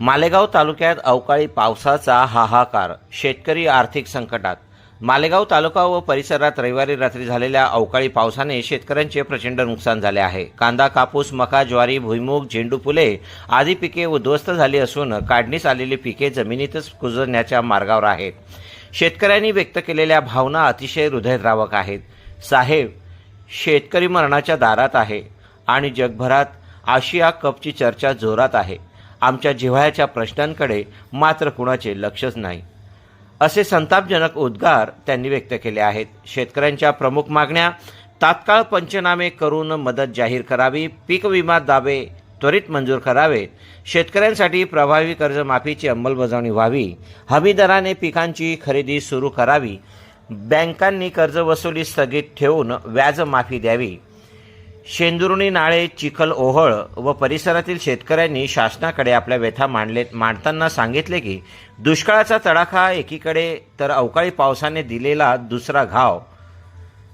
मालेगाव तालुक्यात अवकाळी पावसाचा हाहाकार शेतकरी आर्थिक संकटात. मालेगाव तालुका व परिसरात रविवारी रात्री झालेल्या अवकाळी पावसाने शेतकऱ्यांचे प्रचंड नुकसान झाले आहे. कांदा कापूस मका ज्वारी भुईमूग झेंडू फुले आदी पिके उद्ध्वस्त झाली असून काढणीस आलेली पिके जमिनीतच कुजण्याच्या मार्गावर आहेत. शेतकऱ्यांनी व्यक्त केलेल्या भावना अतिशय हृदयद्रावक आहेत. साहेब शेतकरी मरणाच्या दारात आहे आणि जगभरात आशिया कपची चर्चा जोरात आहे. आमच्या जिव्हाळ्याच्या प्रश्नांकडे मात्र कुणाचे लक्षच नाही. असे संतापजनक उद्गार त्यांनी व्यक्त केले आहेत. शेतकऱ्यांच्या प्रमुख मागण्या तात्काळ पंचनामे करून मदत जाहीर करावी पीक विमा दावे त्वरित मंजूर करावेत शेतकऱ्यांसाठी प्रभावी कर्जमाफीची अंमलबजावणी व्हावी हमी दराने पिकांची खरेदी सुरू करावी बँकांनी कर्जवसुली स्थगित ठेवून व्याजमाफी द्यावी. शेंदुर्णी नाळे चिखल ओहळ व परिसरातील शेतकऱ्यांनी शासनाकडे आपल्या व्यथा मांडले मांडताना सांगितले की दुष्काळाचा तडाखा एकीकडे तर अवकाळी पावसाने दिलेला दुसरा घाव.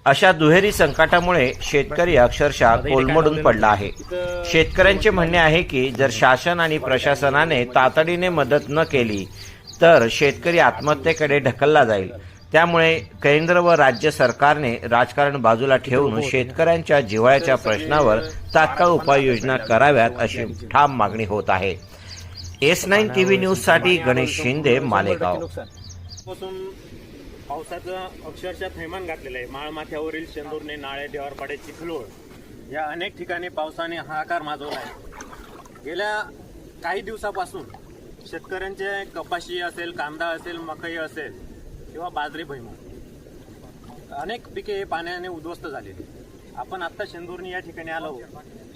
अशा दुहेरी संकटामुळे शेतकरी अक्षरशः कोलमडून पडला आहे. शेतकऱ्यांचे म्हणणे आहे की जर शासन आणि प्रशासनाने तातडीने मदत न केली तर शेतकरी आत्महत्येकडे ढकलला जाईल. त्यामुळे केंद्र व राज्य सरकारने राजकारण बाजूला ठेवून शेतकऱ्यांच्या जिव्हाळ्याच्या प्रश्नावर तात्काळ उपाययोजना कराव्यात अशी ठाम मागणी होत आहे. एस नाईन टीव्ही न्यूजसाठी गणेश शिंदे मालेगाव. पावसाचं अक्षरशः थैमान घातलेलं आहे. माळमाथ्यावरील शेंदूरने नाळे देवारपाडे चिखलोळ या अनेक ठिकाणी पावसाने हाहाकार माजवला आहे. गेल्या काही दिवसापासून शेतकऱ्यांचे कपाशी असेल कांदा असेल मकई असेल किंवा बाजरी भुईमूग. अनेक पिके हे पाण्याने उद्ध्वस्त झालेली. आपण आत्ता शेंदुर्णी या ठिकाणी आलो.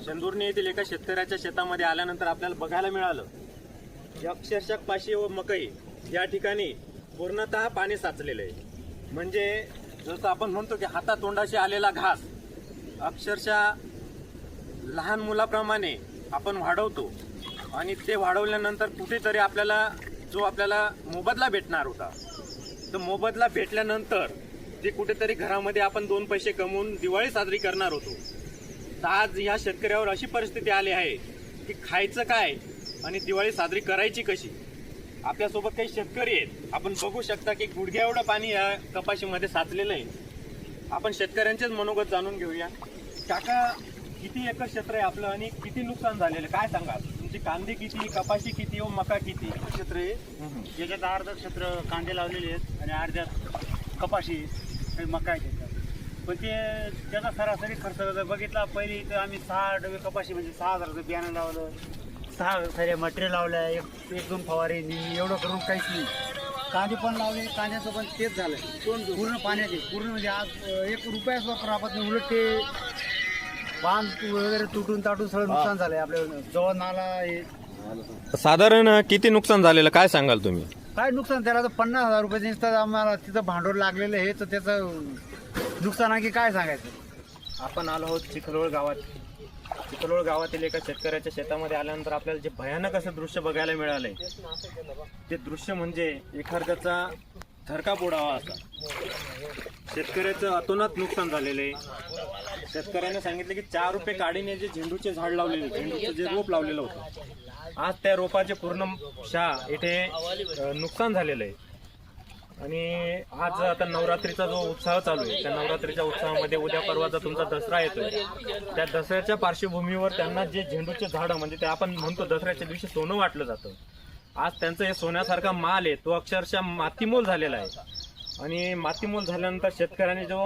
शेंदुर्णी येथील एका शेतकऱ्याच्या शेतामध्ये आल्यानंतर आपल्याला बघायला मिळालं की अक्षरशः पाशी व मकई या ठिकाणी पूर्णतः पाणी साचलेलं आहे. म्हणजे जसं आपण म्हणतो की हातातोंडाशी आलेला घास अक्षरशः लहान मुलाप्रमाणे आपण वाढवतो. आणि ते वाढवल्यानंतर कुठेतरी आपल्याला जो आपल्याला मोबदला भेटणार होता. तर मोबदला भेटल्यानंतर जे कुठेतरी घरामध्ये आपण दोन पैसे कमवून दिवाळी साजरी करणार होतो तर आज ह्या शेतकऱ्यावर अशी परिस्थिती आली आहे की खायचं काय आणि दिवाळी साजरी करायची कशी? आपल्यासोबत काही शेतकरी आहेत. आपण बघू शकता की गुडघ्या एवढं पाणी या कपाशीमध्ये साचलेलं आहे. आपण शेतकऱ्यांचेच मनोगत जाणून घेऊया. काका किती एकर क्षेत्र आहे आपलं आणि किती नुकसान झालेलं काय सांगा तुमची कांदे किती कपाशी किती व मका किती? क्षेत्र आहे ज्याच्यात अर्ध क्षेत्र कांदे लावलेले आहेत आणि अर्ध्यात कपाशी आणि मका आहे त्याच्यात. पण ते त्याचा सरासरी खर्च जर बघितला पहिले इथं आम्ही सहा डबे कपाशी म्हणजे सहा हजाराचं बियाणं लावलं. सहा सारे मटेरियल लावलं एक एक दोन फवारे एवढं करून काहीच नाही. कांदे पण लावले कांद्याचं पण तेच झालं पूर्ण पाण्याचे पूर्ण म्हणजे आज एक रुपया सुद्धा प्राप्त नाही उलट ते बांध वगैरे तुटून ताटून सगळं नुकसान झालंय आपल्या जवळ नाला हे साधारण किती नुकसान झालेलं? काय सांगाल तुम्ही? काय नुकसान? त्याला तर पन्नास हजार रुपये नुसतं आम्हाला तिथं भांडवल लागलेलं आहे तर त्याचं नुकसान आणखी काय सांगायचं? आपण आलो आहोत चिखलोळ गावात. चिखलोळ गावातील एका शेतकऱ्याच्या शेतामध्ये आल्यानंतर आपल्याला जे भयानक असं दृश्य बघायला मिळालंय. ते दृश्य म्हणजे एखाद्याचा थरका पोडावा असा. शेतकऱ्याचं अतोनात नुकसान झालेलं आहे. शेतकऱ्याने सांगितलं की चार रुपये काढीने जे झेंडूचे झाड लावलेले झेंडूचं जे रोप लावलेलं होतं आज त्या रोपाचे पूर्ण शाह इथे नुकसान झालेलं आहे. आणि आज आता नवरात्रीचा जो उत्साह चालू आहे त्या नवरात्रीच्या उत्साहामध्ये उद्या परवाचा तुमचा दसरा येतोय त्या दसऱ्याच्या पार्श्वभूमीवर त्यांना जे झेंडूचे झाडं म्हणजे ते आपण म्हणतो दसऱ्याच्या दिवशी सोनं वाटलं जातं. आज त्यांचं हे सोन्यासारखा माल आहे तो अक्षरशः मातीमोल झालेला आहे. आणि मातीमोल झाल्यानंतर शेतकऱ्याने जो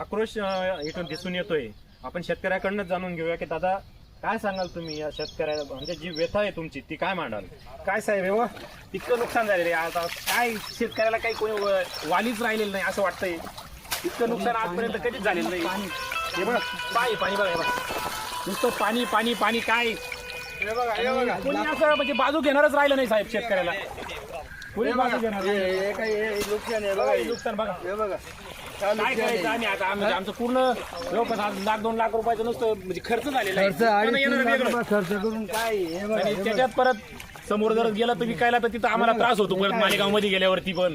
आक्रोश इथून दिसून येतोय आपण शेतकऱ्याकडनंच जाणून घेऊया की दादा काय सांगाल तुम्ही या शेतकऱ्या म्हणजे जी व्यथा आहे तुमची ती काय मांडाल? काय साहेब हे बघ, इतकं नुकसान झालेलं आहे आता काय शेतकऱ्याला काही कोणी व- वालीच राहिलेलं नाही असं वाटतंय. इतकं नुकसान आजपर्यंत कधीच झालेलं नाही. हे बघ पाणी पाणी बघा हे बघा. नुसतं पाणी पाणी पाणी काय? कोणी असं म्हणजे बाजू घेणारच राहिलं नाही साहेब शेतकऱ्याला. कोणी बाजू घेणार नाही. हे नुकसान बघा काय करायचं आम्ही आता? आम्ही आमचं पूर्ण जवळपास आज लाख दोन लाख रुपयाचं नुसतं म्हणजे खर्च झालेला आहे. पण येणारं वेगळं. खर्च करून काय हे बघा, आणि बघा. त्याच्यात परत समोर जर गेला तर विकायला तर तिथं आम्हाला त्रास होतो. परत मालेगावमध्ये गेल्यावरती पण.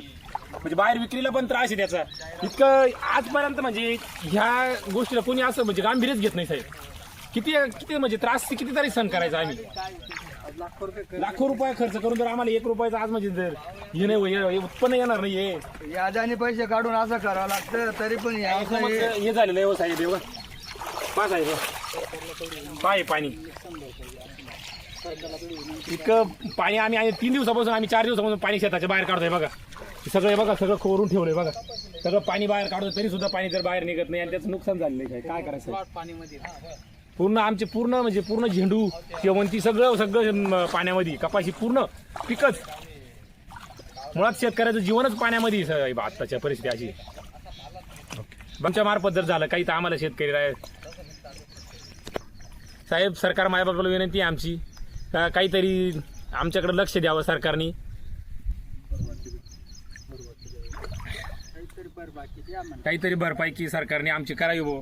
म्हणजे बाहेर विक्रीला पण त्रास आहे त्याचा. इतकं आजपर्यंत म्हणजे ह्या गोष्टीला कोणी असं म्हणजे गांभीर्यच घेत नाही साहेब. किती किती म्हणजे त्रास किती तरी सहन करायचा आम्ही. लाखो रुपये खर्च करून जर आम्हाला एक रुपयाचा आज म्हणजे जर हे नाही हे उत्पन्न येणार नाही हे. पैसे काढून असं करावं लागतं तरी पण हे झालेलं आहे हो साहेब हे बघ. पहा साहेब हो. हे पाणी. इतकं पाणी आम्ही आणि तीन दिवसापासून आम्ही चार दिवसापासून पाणी शेताच्या बाहेर काढतोय बघा. सगळं हे बघा सगळं खोरून ठेवलंय बघा. सगळं पाणी बाहेर काढतोय तरी सुद्धा पाणी जर बाहेर निघत नाही आणि त्याचं नुकसान झालेलं आहे काय करायचं? पूर्ण आमचे पूर्ण म्हणजे पूर्ण झेंडू शेवंती सगळं सगळं पाण्यामध्ये. कपाशी पूर्ण पिकच. मुळात शेतकऱ्याचं जीवनच पाण्यामध्ये आहे, आत्ताच्या परिस्थिती अशी. आमच्या मार्फत जर झालं काही तर आम्हाला शेतकरी राय- साहेब सरकार माझ्याबद्दल विनंती आहे आमची. का काहीतरी आमच्याकडे लक्ष द्यावं सरकारने. काहीतरी भरपाई की सरकारने आमची करावी हो